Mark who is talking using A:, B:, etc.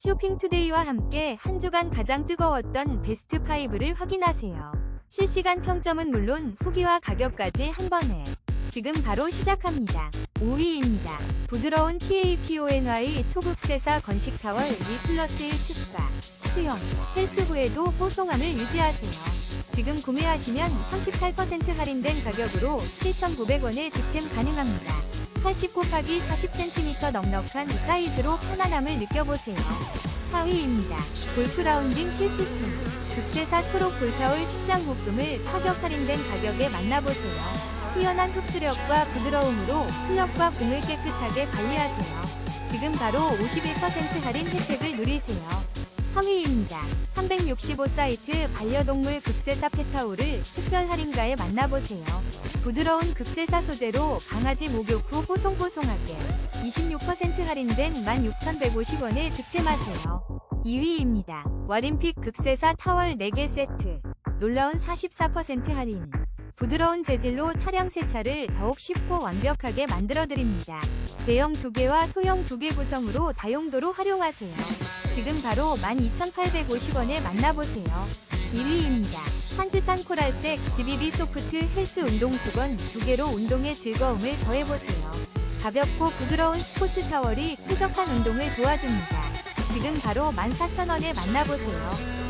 A: 쇼핑투데이와 함께 한 주간 가장 뜨거웠던 베스트 5를 확인하세요. 실시간 평점은 물론 후기와 가격까지 한 번에 지금 바로 시작합니다. 5위입니다. 부드러운 TAPONY 초극세사 건식 타월 1 플러스 1 특가 수영 헬스 후에도 뽀송함을 유지하세요. 지금 구매하시면 38% 할인된 가격으로 7,900원에 득템 가능합니다. 80 곱하기 40cm 넉넉한 사이즈로 편안함을 느껴보세요. 4위입니다. 골프 라운딩 필수품. 극세사 초록 볼타올 10장 묶음을 파격 할인된 가격에 만나보세요. 뛰어난 흡수력과 부드러움으로 클럽과 공을 깨끗하게 관리하세요. 지금 바로 51% 할인 혜택을 누리세요. 3위입니다. 365 사이트 반려동물 극세사 페타올을 특별 할인가에 만나보세요. 부드러운 극세사 소재로 강아지 목욕 후 뽀송뽀송하게 26% 할인된 16,150원에 득템하세요. 2위입니다. 와림픽 극세사 타월 4개 세트. 놀라운 44% 할인. 부드러운 재질로 차량 세차를 더욱 쉽고 완벽하게 만들어드립니다. 대형 2개와 소형 2개 구성으로 다용도로 활용하세요. 지금 바로 12,850원에 만나보세요. 1위입니다. 산뜻한 코랄색 GBB 소프트 헬스 운동 수건 2개로 운동의 즐거움을 더해보세요. 가볍고 부드러운 스포츠 타월이 쾌적한 운동을 도와줍니다. 지금 바로 14,000원에 만나보세요.